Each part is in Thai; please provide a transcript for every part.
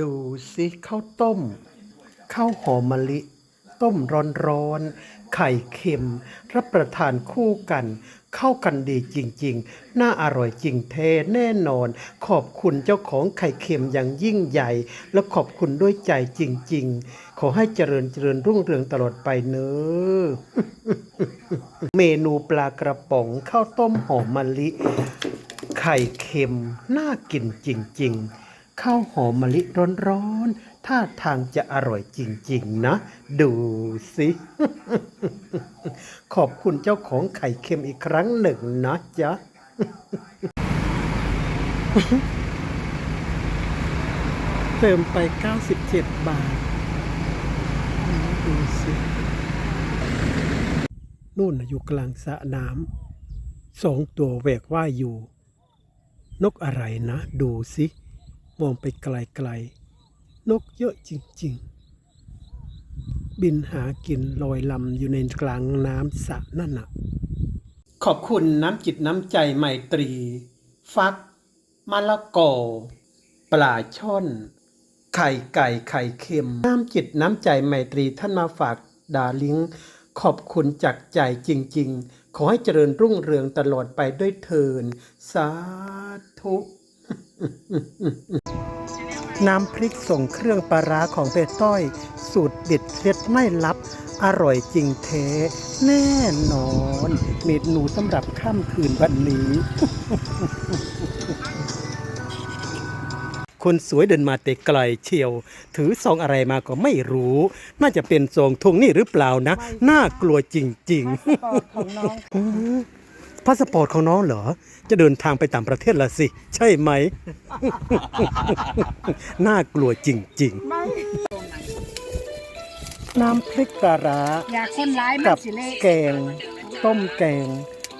ดูสิข้าวต้มข้าวหอมมะลิ ต้มร้อนๆไข่เค็ม รับประทานคู่กัน เข้ากันดีจริงๆ น่าอร่อยจริงแท้แน่นอน ขอบคุณเจ้าของไข่เค็มอย่างยิ่งใหญ่ และขอบคุณด้วยใจจริงๆ ขอให้เจริญเจริญรุ่งเรืองตลอดไปเนอเมนูปลากระป๋องข้าวต้มหอมมะลิ ไข่เค็มน่ากินจริง ๆ ข้าวหอมมะลิร้อนๆท่าทางจะอร่อยจริงๆนะ ดูสิ ขอบคุณเจ้าของไข่เค็มอีกครั้งหนึ่งนะจ๊ะ เติมไป 97 บาท ดูสินู่นน่ะอยู่กลางสระน้ำสองตัวแหวกว่ายอยู่ นกอะไรนะ ดูสิ มองไปไกลๆ นกเยอะจริงๆ บินหากินลอยลำอยู่ในกลางน้ำสระนั่นน่ะขอบคุณน้ำจิตน้ำใจไมตรี ฟักมะละกอปลาช่อน ไข่ไก่ไข่เค็ม น้ำจิตน้ำใจไมตรีท่านมาฝากดาลิงขอบคุณจากใจจริง ๆ ขอให้เจริญรุ่งเรืองตลอดไปด้วยเทิน สาธุ น้ำพริกส่งเครื่องปลาร้าของเตต้อย สูตรเด็ดเคล็ดไม่ลับ อร่อยจริงแท้แน่นอน เมนูสำหรับค่ำคืนวันนี้ คนสวยเดินมาแต่ไกลเชียว ถือซองอะไรมาก็ไม่รู้ น่าจะเป็นซองทวงหนี่หรือเปล่านะ น่ากลัวจริงๆปอดของน้องอืม พาสปอร์ตของน้องเหรอ จะเดินทางไปต่างประเทศละสิ ใช่ไหม น่ากลัวจริง ไม่ๆ น้ำพริกปลาร้าอยากคนร้ายมักันบสิเละแกง ต้มแกง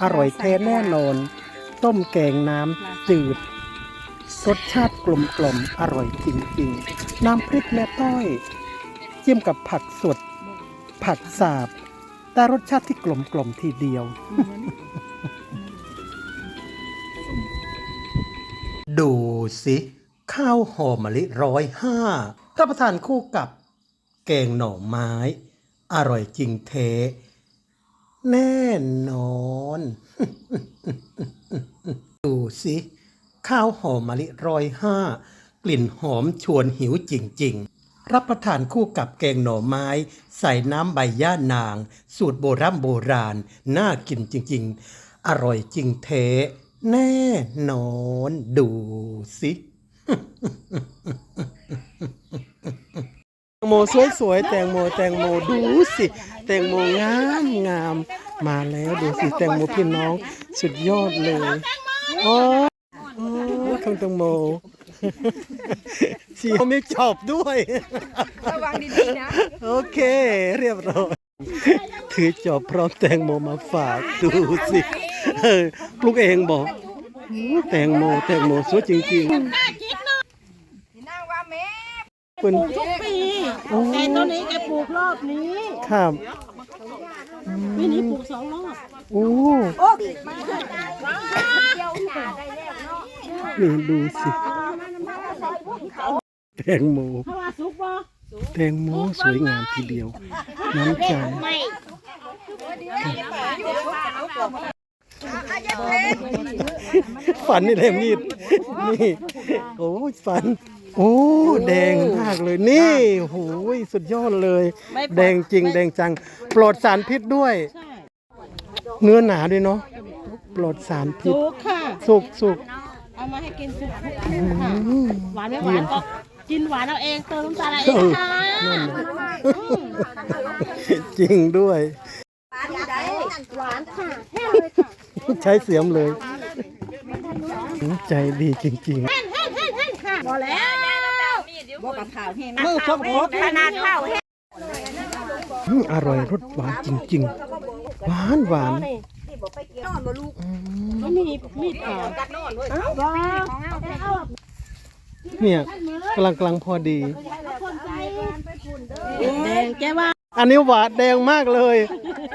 อร่อยแท้แน่นอน ต้มแกงน้ำจืด รสชาติกลมกล่อมๆอร่อยจริงๆ น้ำพริกแม่ต้อยจิ้มกับผักสด ผักสาบ แต่รสชาติที่กลมกล่อมๆทีเดียวดู สิ ข้าวหอมมะลิร้อยห้ารับประทานคู่กับ แกงหน่อไม้ อร่อยจริงเท แน่นอน ดูสิ ข้าวหอมมะลิร้อยห้ากลิ่นหอมชวนหิวจริง ๆ รับประทานคู่กับแกงหน่อไม้ ใส่น้ำใบย่านาง สูตรโบราณโบราณ น่ากินจริง ๆ อร่อยจริงเท แน่นอนดู สิ แตงโมสวยๆแตงโมแตงโมดูสิ แตงโมงามงามมาแล้วดูสิแตงโมพี่น้องสุดยอดเลยโอ้โอ้ข้างแตงโมสีเขาไม่จอบด้วย ระวังดีๆนะ โอเค เรียบร้อย ถือจอบพร้อมแตงโมมาฝากดูสิเออปลูกเองบอก แตงโมแตงโมสวยจริงนี่นั่งว่าแม่ๆคุณทุกปีโอ้แต่ต้นนี้แกปลูกรอบนี้ครับปีนี้ปลูกสองรอบโอ้โอ้มันเกิดเกี่ยวหาได้แล้วเนาะนี่ดูสิแตงโมเพราะว่าสุกบ่แตงโมสวยงามทีเดียวน้ำใจ ฝันนี่แหละมีดนี่โอ้ยฝัน โอ้แดงมากเลยนี่โอ้ยสุดยอดเลย แดงจริง แดงจัง ปลอดสารพิษด้วย เนื้อหนาด้วยเนาะปลอดสารพิษสุกค่ะสุกสุกเอามาให้กินสุกทุกคนค่ะหวานไม่หวานก็กินหวานเอาเองเติมน้ำตาลเอาเองค่ะนั่นน่ะจริงด้วยหวานค่ะแห้งเลยค่ะ ใช้เสียมเลย ใจดีจริงแห้งแห้งแห้งแห้งค่ะพอแล้วบ่กับข้าวแห้งมือชกหัวขนาดข้าวแห้งๆอืมอร่อยรสหวานจริงๆ หวานหวานมีมีดผ่าบ่เนี่ยกำลังกำลังพอดีแดงแกว่า อันนี้หวานแดงมากเลย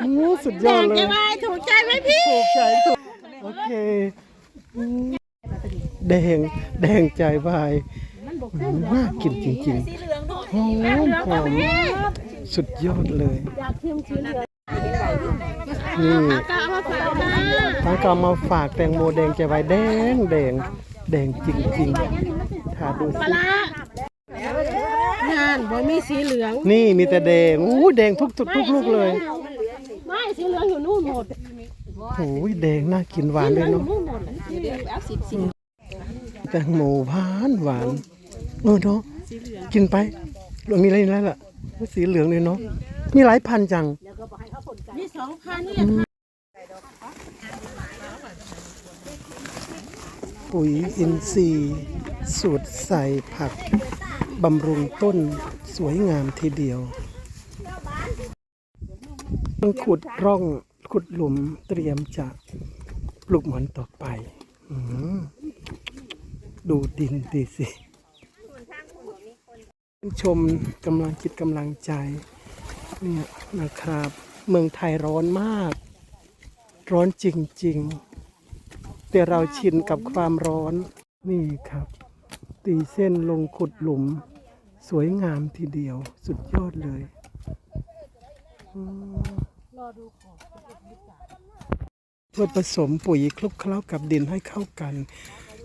อู้สุดยแดอดงเลแกยว่าถูกใจไหมพี่ถูกใจถูกโอเคอืมแดงแดงใจวายน่ากินจริงๆหอมหอมสุดยอดเลยอยากชิมชิ้นเหลืองนี่กะมาฝากนะทั้งก็เอามาฝากแตงโมแดงจะไว้แดงแดงแดงจริงๆถ้าดูปลาสิร้างานบ่มีสีเหลือง นี่มีแต่แดงอู้แดงทุกทุกทุกลูกเลย ไม่สีเหลืองอยู่นู่นหมดโอ้ยแดงน่ากินหวานสีเหเลลือยงอเนาะยู่นู่นหมดสีเหลืองเอาสิบสิบแตงโมหวานหวานเออเนาะกินไปเรามีอะไรแล้วล่ะสีเหลืองเลยเนาะมีหลายพันจังมีสองพันนี่แหละค่ะปุ๋ยอินทรีย์สูตรใส่ผัก บำรุงต้นสวยงามทีเดียวต้องขุดร่องขุดหลุมเตรียมจะปลูกหมอนต่อไปอดูดินดีสิชมกำลังจิตกำลังใจ เนี่ยนะครับ เมืองไทยร้อนมาก ร้อนจริง ๆ แต่เราชินกับความร้อนนี่ครับ ตีเส้นลงขุดหลุม สวยงามทีเดียว สุดยอดเลยอืมเพื่อผสมปุ๋ยคลุกเคล้ากับดินให้เข้ากัน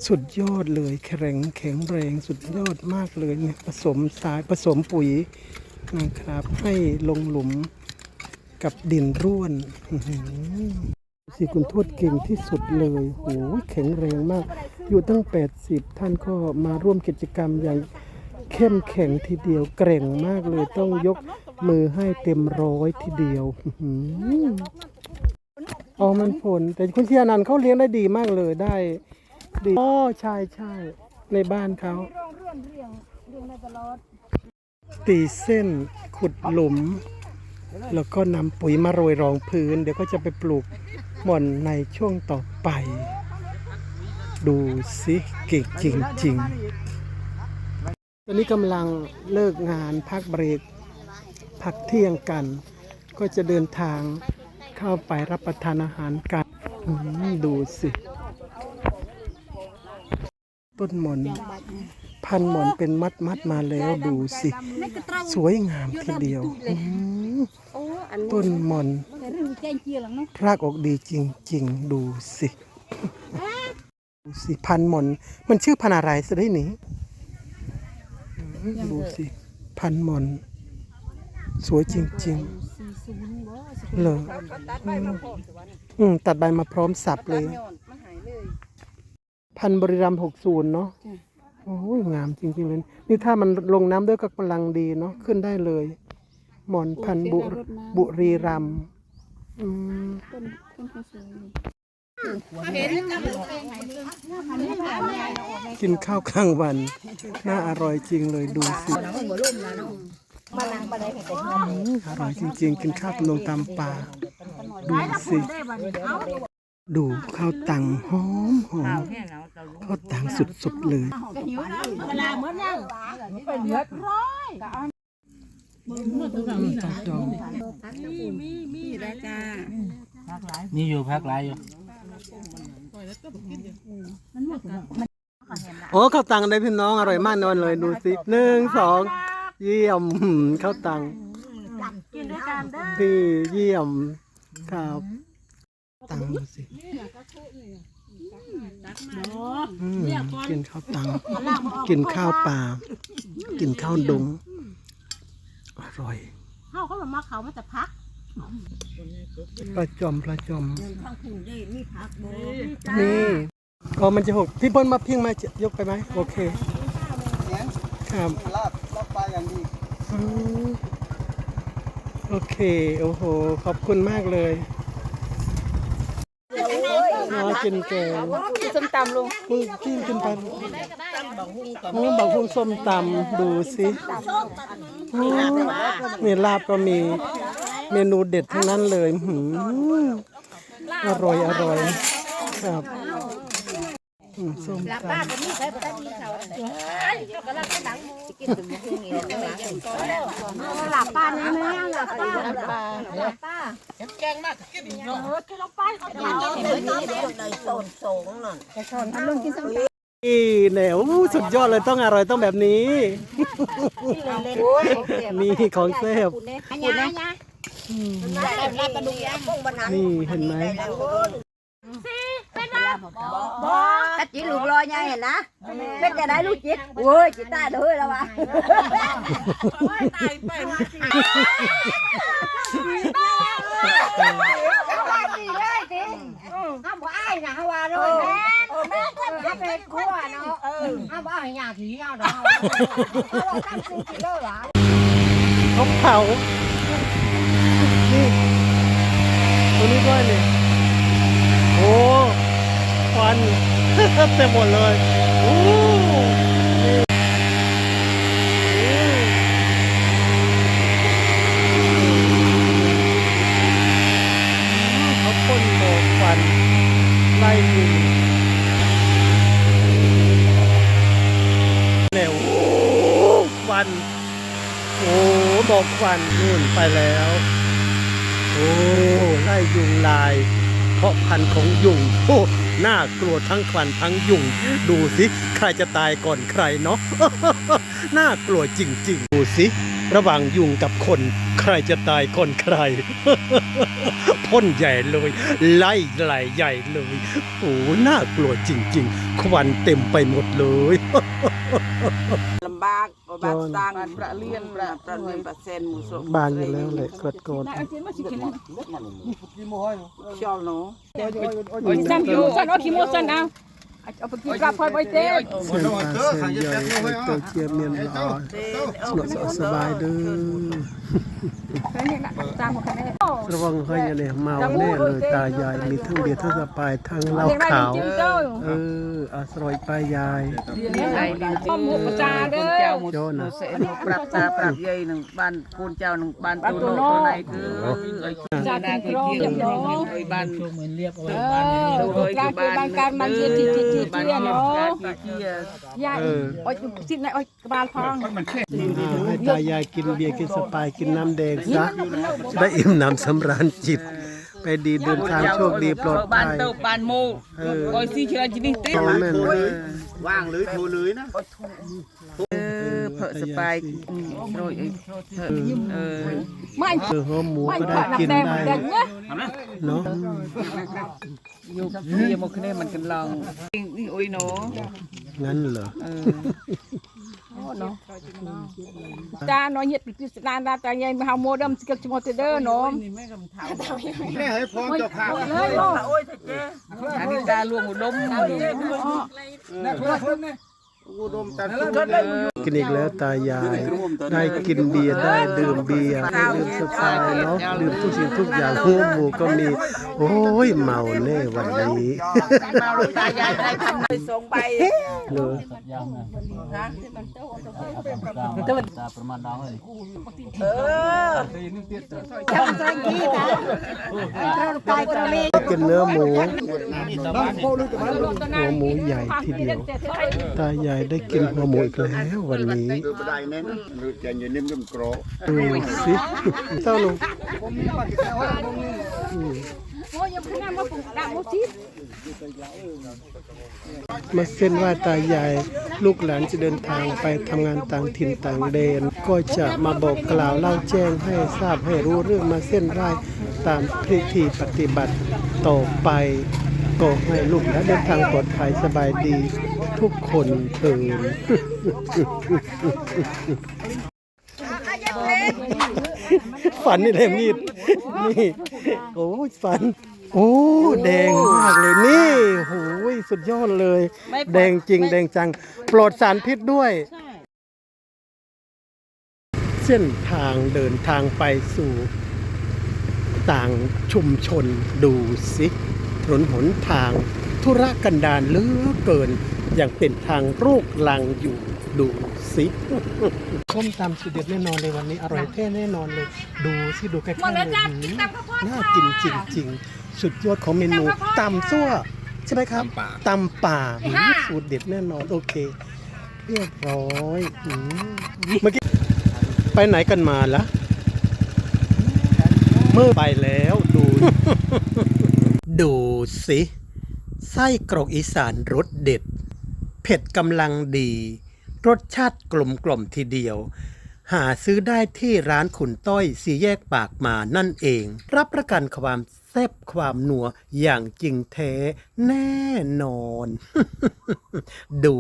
สุดยอดเลยแข็งแข็งแรงสุดยอดมากเลยเนี่ยผสมสายผสมปุ๋ยนะครับ ให้ลงหลุมกับดินร่วน สิคุณทวดเก่งที่สุดเลยโหแข็งแรงมาก อยู่ตั้ง 80 ท่านก็มาร่วมกิจกรรมอย่างเข้มแข็งทีเดียวแกร่งมากเลยต้องยกมือให้เต็มร้อยทีเดียวอ๋อมันผล แต่คุณเชียนันเขาเลี้ยงได้ดีมากเลยได้ ดีอ๋อใช่ใช่ในบ้านเขาตีเส้นขุดหลุม แล้วก็นำปุ๋ยมาโรยรองพื้น เดี๋ยวก็จะไปปลูก ม่อนในช่วงต่อไป ดูสิเก่งจริงๆตอนนี้กำลังเลิกงานพักเบรกพักเที่ยงกัน ก็จะเดินทางเข้าไปรับประทานอาหารกันดูสิ ต้นหมอนพันหมอนเป็นมัดมัดมาแล้วดูสิ สวยงามทีเดียว ต้นหมอน รากออกดีจริง ๆ ดูสิดูสิพันหมอน มันชื่อพันอะไรสิได้หนิดูสิพันหมอน สวยจริง ๆ เลยอืมตัดใบมาพร้อมสับเลยพันบริรัมหกศูนย์เนาะโอ้ยงามจริงๆเลย นี่ถ้ามันลงน้ำด้วยก็กำลังดีเนาะขึ้นได้เลย หมอนพันบุบุรีรัมย์ อืมกินข้าวกลางวัน น่าอร่อยจริงเลยดูสิอร่อยจริง ๆ กินข้าวตลงตามป่า ดูสิ ดูข้าวตังหอมหอมข้าวตังสุดๆเลย เวลาเมื่อนั่งตัดดองนี่อยู่พักหลายอยู่ โอ้ข้าวตังได้พี่น้องอร่อยมากนอนเลยดูสิหนึ่งสองเยี่ยมข้าวตังกินด้วยกันเด้อพี่เยี่ยมครับตังดูสิอืมกินข้าวตังกินข้าวป่ากินข้าวดง อร่อยเฮาเขาบอกมาเขามาแต่พักปลาจอมปลาจอมนี่อ๋อมันจะหกพี่เปิ้ลมาพิงมายกไปไหมโอเคครับลาบลาบปลาอย่างดีอืมโอเค โอ้โห ขอบคุณมากเลย อ๋อกินแกงส้มตำลุงมึงกินกินไปโอ้บอกพุงส้มตำดูสิโอ้นี่ลาบก็มีเมนูเด็ดทั้งนั้นเลยหืมอร่อยอร่อยครับ อืมส้มตำหลับป้าแน่แม่หลับป้าหลับป้าหลับป้าแกงมากกินเนาะเออกินลงไปเขาจะกินนี่แนวสุดยอดเลยต้องอร่อยต้องแบบนี้นี่ของแซ่บอันนี้นะรับกระดูก ยังนี่เห็นไหมตัดจีลูกลอยยังเห็นนะเป็นจะได้ลูกจิตโอ้ยจิตตาเด้อแล้ววะตายไปห้ามบ่อ้ายนะฮาวาเลยแม่ก็ทำเป็นขั้วเนาะห้ามบ่อ้ายอย่างผีเอาดอกเราตั้งซื้อกิโลหรอเขาเผานี่ตัวนี้ด้วยนี่โอ้ควันเต็มหมดเลยโอ้นี่เขาพ่นโบกควันไล่ยุงเนี่ยโอ้ควันโอ้บอกควันนู่นไปแล้ว โอ้ไล่ยุงลาย เพราะพันธุ์ของยุงโอ้น่ากลัวทั้งควันทั้งยุง ดูสิใครจะตายก่อนใครเนาะน่ากลัวจริง ๆ ดูสิระหว่างยุงกับคน ใครจะตายก่อนใครพ่นใหญ่เลย ไล่ไหลใหญ่เลยโอ้น่ากลัวจริง ๆ ควันเต็มไปหมดเลย บากบาทตังบ้านประเลียนประประเรียนประเซนหมูสมบานอยู่แล้วเลยกดโกนชอบเนาะ San yo, san o kimo san na. Apa kita apa apa itu? เส้นปลาเส้นใหญ่เต้าเจียมเมียนลอยสนุกสบายเด้อ Ini nak sama kan eh. ระวังให้เนี่ยเมาแน่เลยตายายมีทั้งเบียร์ทั้งสปายทั้งเหล้า Yang ขาว lain macam tu. เอออาสรอยปลายาย Kau mu pecah คน dah. เจ้าหมูเสนปรับตาปรับใหญ่หนึ่งบ้านคนเจ้าหนึ่งบ้านตัวโนตัวไหนคือไอ้ Jangan kerong yang dong. ไอ้บ้านเหมือนเรียบเอาไว้บ้านนี้ Eh, ตัวไอ้ kan บ้าน kan kan man je ti ti ti บ้าน ti นี้ no. ที่ Ya. Oi sit nak oi kebal phong. ให้ตายายกินเบียร์กินสปายกินน้ำแดงซะได้อิ่มหนำสำราญจิต ไปดีเดินทางโชคดีปลอดบ้านภัยเต้าบ้านโมโอ้ยซีเชื่อจีนี่เต้เอาแม่นเลยว่างเลยโทรเลยนะเออเพอสบายโอ้ยเออ Mai เออหัวหมู mai ก็ได้ pak nak กิน dem ได้ dem nya. เนาะยุบเยี่ยมขึ้นมันกันลองนี่โอ้ยเนาะงั้นเหรอ เออ Ta no nyet pi sedan da ta yang mau modem sikit cuma tu dah no. แม่ให้พร้อมเจ้าภาพ Lei no. อันนี้ตาลวงอุดมอุดมแต่สุด กินอีกแล้วตายาย ได้กินเบียร์ได้ดื่มเบียร์ได้ดื่มสปายเนาะดื่มทุกสิ่งทุกอย่างหัวหมูก็มี โอ้ยเมาแน่วันนี้มาลูกตายายได้ทำเลยส่งไปเลยตาประมาณดาวเลยเออกินเนื้อหมูหัวหมูใหญ่ทีเดียวตายายได้กินหัวหมูอีกแล้ววันนี้ คือบันไดแน่นหรือจะอยู่นิ่มๆกรอดูสิเต้าลง Oh, yang kena mau dak mau sit. มาเส้นไหว่าตายาย ลูกหลานจะเดินทางไปทำงานต่างถิ่นต่างแดน ก็จะมาบอกกล่าวเล่าแจ้งให้ทราบให้รู้เรื่องมาเส้นไหว้ตามพิธีปฏิบัติต่อไปก็ให้ลูกหลานเดินทางปลอดภัยสบายดี ทุกคนเถิดฝันนี่เลยมีดนี่โอ้ยฝัน โอ้แดงมากเลยนี่โอ้ยสุดยอดเลย แดงจริง แดงจัง ปลอดสารพิษด้วย เส้นทางเดินทางไปสู่ต่างชุมชนดูสิถนนหนทาง ธุรกันดารเหลือเกิน อย่างเป็นทางลูกลังอยู่ดูสิส้มตำสุดเด็ดแน่นอนเลยวันนี้อร่อยแท้แน่นอนเลย ดูสิดูใกล้ๆเลยหืมน่ากินจริงๆสุดยอดของเมนูตำซั่วใช่ไหมครับตำป่าหืมสูตรเด็ดแน่นอนโอเค เรียบร้อยหืมเมื่อกี้ไปไหนกันมาล่ะเมื่อไปแล้วดู ดูสิ ไส้กรอกอีสานรสเด็ด เผ็ดกำลังดี รสชาติกลมกล่อมทีเดียว หาซื้อได้ที่ร้านขุนต้อยสีแยกปากมานั่นเอง รับประกันความแซ่บความนัวอย่างจริงแท้แน่นอน ดู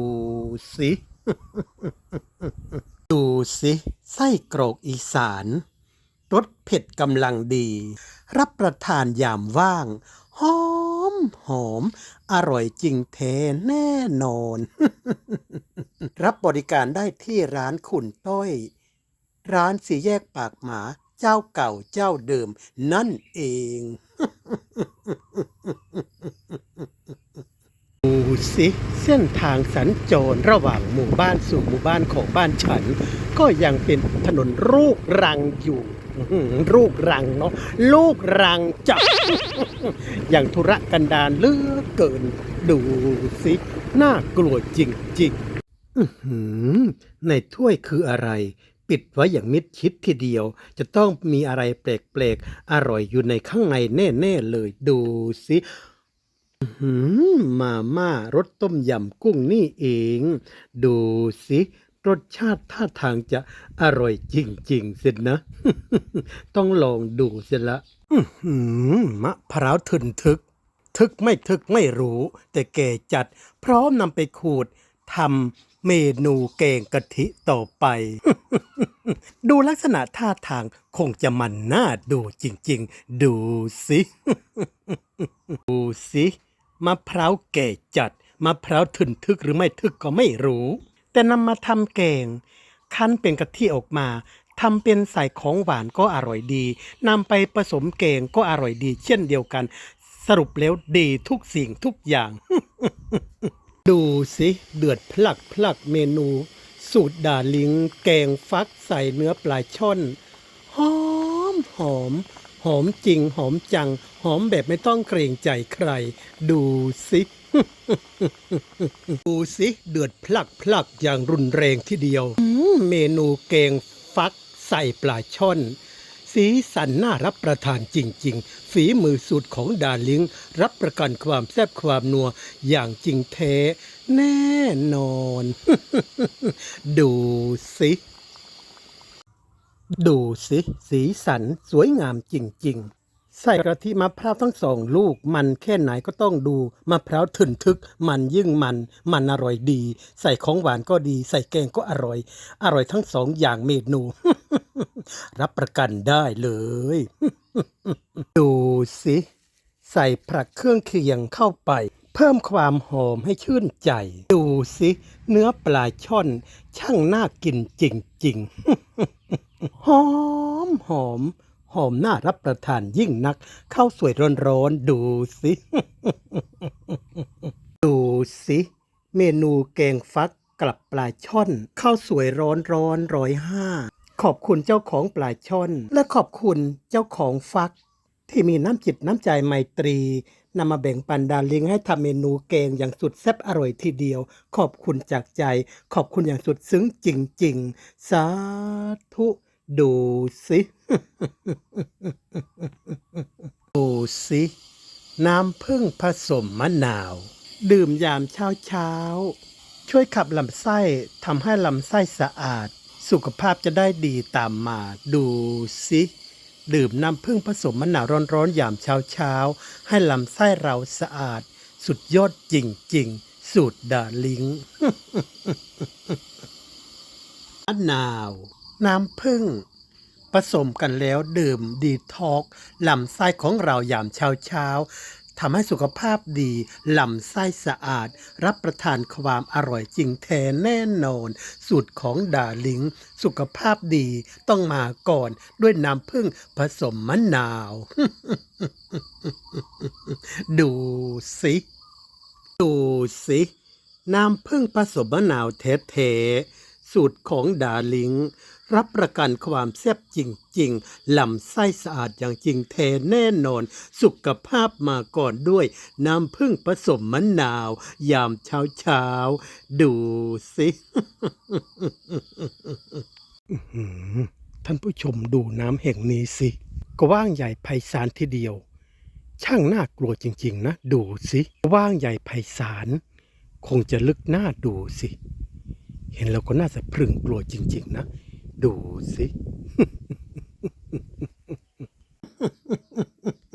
สิ ดูสิไส้กรอกอีสานรสเผ็ดกำลังดี รับประทานยามว่าง หอมหอม อร่อยจริงแท้แน่นอน รับบริการได้ที่ร้านขุนต้อย ร้านสีแยกปากหมาเจ้าเก่าเจ้าเดิม นั่นเองดูสิเส้นทางสัญจรระหว่างหมู่บ้านสู่หมู่บ้านของบ้านฉัน ก็ยังเป็นถนนลูกรังอยู่ ลูกรังเนาะลูกรังจับ อย่างธุระกันดารเลือกเกิน ดูสิ น่ากลัวจริงๆอื้อหือในถ้วยคืออะไร ปิดไว้อย่างมิดชิดทีเดียว จะต้องมีอะไรแปลกๆ อร่อยอยู่ในข้างในแน่ๆเลยดูสิมาม่ารสต้มยำกุ้งนี่เอง ดูสิ รสชาติท่าทางจะอร่อยจริง ๆ เสินะ ต้องลองดูเสียละมะพร้าวทึนทึก ทึกไม่ทึกไม่รู้ แต่แกจัด พร้อมนำไปขูดทำเมนูแกงกะทิต่อไป ดูลักษณะท่าทางคงจะมันน่าดูจริง ๆ ดูสิ ดูสิมะพร้าวแก่จัดมะพร้าวทึนทึกหรือไม่ทึกก็ไม่รู้ แต่นำมาทำแกง คั้นเป็นกะทิออกมาทำเป็นใส่ของหวานก็อร่อยดีนำไปผสมแกงก็อร่อยดี เช่นเดียวกัน สรุปแล้วดีทุกสิ่งทุกอย่าง ดูสิเดือดพลักพลักเมนู สูตรดาลิง แกงฟักใส่เนื้อปลาช่อนหอมหอม หอมจริงหอมจัง หอมแบบไม่ต้องเกรงใจใคร ดูสิ ดูสิเดือดพลักพลักอย่างรุนแรงทีเดียวอืมเมนูแกงฟักใส่ปลาช่อน สีสันน่ารับประทานจริง ๆ ฝีมือสูตรของดาลิง รับประกันความแซ่บความนัวอย่างจริงแท้ แน่นอน ดูสิดูสิ สีสันสวยงามจริง ๆ ใส่กะทิมะพร้าวทั้งสองลูก มันแค่ไหนก็ต้องดูมะพร้าวถึนทึก มันยิ่งมัน มันอร่อยดี ใส่ของหวานก็ดี ใส่แกงก็อร่อย อร่อยทั้งสองอย่างเมนู รับประกันได้เลย ดูสิ ใส่ผักเครื่องเคียงเข้าไป เพิ่มความหอมให้ชื่นใจ ดูสิ เนื้อปลาช่อน ช่างน่ากินจริงๆหอมหอม หอมน่ารับประทานยิ่งนักข้าวสวยร้อนๆดูสิ ดูสิ เมนูแกงฟักกลับปลาช่อนข้าวสวยร้อนร้อนร้อยห้าขอบคุณเจ้าของปลาช่อน และขอบคุณเจ้าของฟัก ที่มีน้ำจิตน้ำใจไมตรีนำมาแบ่งปันดาลิงให้ทำเมนูแกงอย่างสุดแซ่บอร่อยทีเดียว ขอบคุณจากใจ ขอบคุณอย่างสุดซึ้งจริง ๆ สาธุ ดูสิ ดูสิ น้ำผึ้งผสมมะนาว ดื่มยามเช้าเช้า ช่วยขับลำไส้ทำให้ลำไส้สะอาด สุขภาพจะได้ดีตามมา ดูสิ ดื่มน้ำผึ้งผสมมะนาวร้อนๆยามเช้าเช้า ให้ลำไส้เราสะอาด สุดยอดจริงๆ สูตรดาลิงมะนาว น้ำผึ้ง ผสมกันแล้วดื่มดีท็อกลำไส้ของเรายามเช้าเช้าทำให้สุขภาพดีลำไส้สะอาด รับประทานความอร่อยจริงแท้แน่นอน สูตรของดาลิง สุขภาพดีต้องมาก่อนด้วยน้ำผึ้งผสมมะนาว ดูสิ ดูสิ น้ำผึ้งผสมมะนาวแท้ๆสูตรของดาลิงรับประกันความแซ่บจริงๆลำไส้สะอาดอย่างจริงแท้แน่นอน สุขภาพมาก่อนด้วย น้ำผึ้งผสมมะนาว ยามเช้าเช้าๆดูสิ ท่านผู้ชมดูน้ำแห่งนี้สิ กว้างใหญ่ไพศาลทีเดียว ช่างน่ากลัวจริง ๆ นะ ดูสิกว้างใหญ่ไพศาลคงจะลึกหน้าดูสิ เห็นแล้วก็น่าจะพรึงกลัวจริง ๆ นะ ดูสิ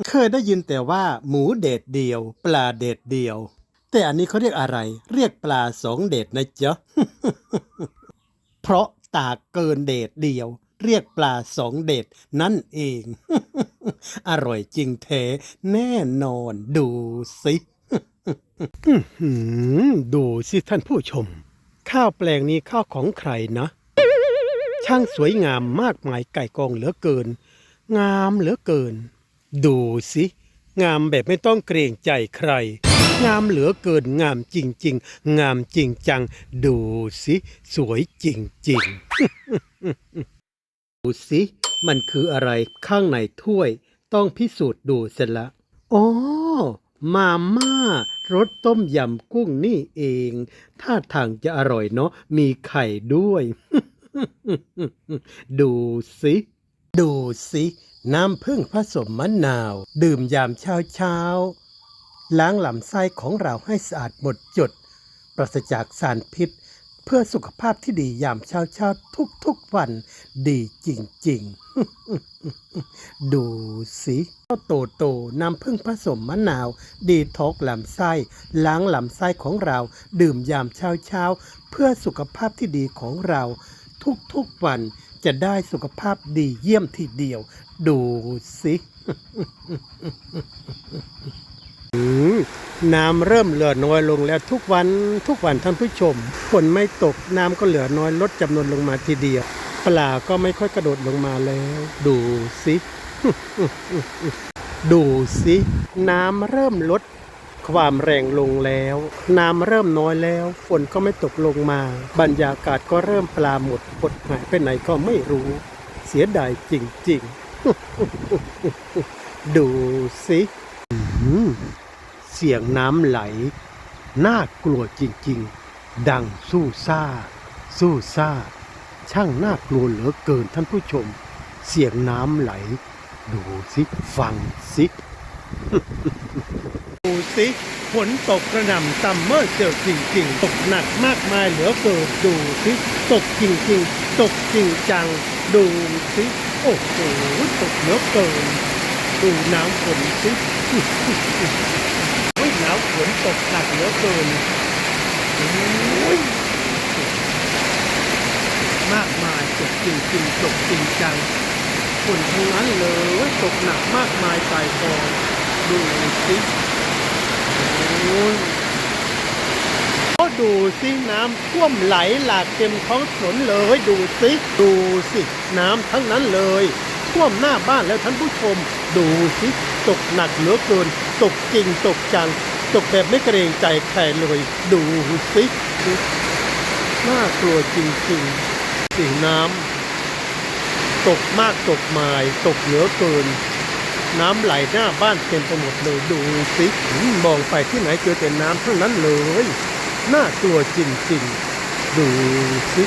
เคยได้ยินแต่ว่า หมูเดดเดียว ปลาเดดเดียว แต่อันนี้เขาเรียกอะไร เรียกปลาสองเดดนะจ๊ะ เพราะตากเกินเดดเดียว เรียกปลาสองเดดนั่นเอง อร่อยจริงแท้แน่นอนดูสิอื้อหือดูสิท่านผู้ชม ข้าวแปลงนี้ข้าวของใครนะ ช่างสวยงามมากมายไก่กองเหลือเกิน งามเหลือเกิน ดูสิ งามแบบไม่ต้องเกรงใจใคร งามเหลือเกินงามจริง ๆ งามจริงจัง ดูสิ สวยจริงๆ ดูสิ มันคืออะไรข้างในถ้วย ต้องพิสูจน์ดูเสร็จละอ๋อมาม่ารสต้มยำกุ้งนี่เอง ท่าทางจะอร่อยเนาะ มีไข่ด้วย ดูสิ ดูสิ น้ำผึ้งผสมมะนาว ดื่มยามเช้าเช้าล้างลำไส้ของเราให้สะอาดหมดจด ปราศจากสารพิษ เพื่อสุขภาพที่ดียามเช้าเช้าทุกทุกวัน ดีจริง ๆ ดูสิข้าโตโตน้ำผึ้งผสมมะนาว ดีท็อกลำไส้ ล้างลำไส้ของเรา ดื่มยามเช้าเช้าเพื่อสุขภาพที่ดีของเรา ทุกๆวันจะได้สุขภาพดีเยี่ยมทีเดียว ดูสิน้ำเริ่มเหลือน้อยลงแล้วทุกวันทุกวันท่านผู้ชมฝนไม่ตกน้ำก็เหลือน้อยลดจำนวนลงมาทีเดียว ปลาก็ไม่ค่อยกระโดดลงมาแล้ว ดูสิ ดูสิ น้ำเริ่มลด ความแรงลงแล้ว น้ำเริ่มน้อยแล้ว ฝนก็ไม่ตกลงมา บรรยากาศก็เริ่มปลาหมดหดหายไปไหนก็ไม่รู้ เสียดายจริงๆ ดูสิเสียงน้ำไหล น่ากลัวจริงๆ ดังสู้ซ่า สู้ซ่า ช่างน่ากลัวเหลือเกินท่านผู้ชม เสียงน้ำไหล ดูสิ ฟังสิ ดูสิฝนตกกระหน่ำซัมเมอร์เจอจริง ๆ ตกหนักมากมายเหลือเกินดูสิตกจริง ๆ ตกจริงจัง ดูสิโอ้โหตกเหลือเกิน ดูน้ำฝนสิโอ้ยหนาวฝนตกหนักเหลือเกินโอ้ยมากมายตกจริงจริงๆตกจริงจังฝนทั้งนั้นเลยตกหนักมากมายสายกองดูสิ ก็ดูสิน้ำท่วมไหลหลากเต็มท้องถนนเลยดูสิดูสิน้ำทั้งนั้นเลย ท่วมหน้าบ้านแล้วท่านผู้ชม ดูสิตกหนักเหลือเกินตกจริงตกจังตกแบบไม่เกรงใจใครเลย ดูสิน่ากลัวจริงๆสิน้ำตกมากตกมาย ตกเหลือเกิน น้ำไหลหน้าบ้านเต็มไปหมดเลยดูสิมมองไปที่ไหนเจอแต่น้ำทั้งนั้นเลยน่ากลัวจริงๆ ดูสิ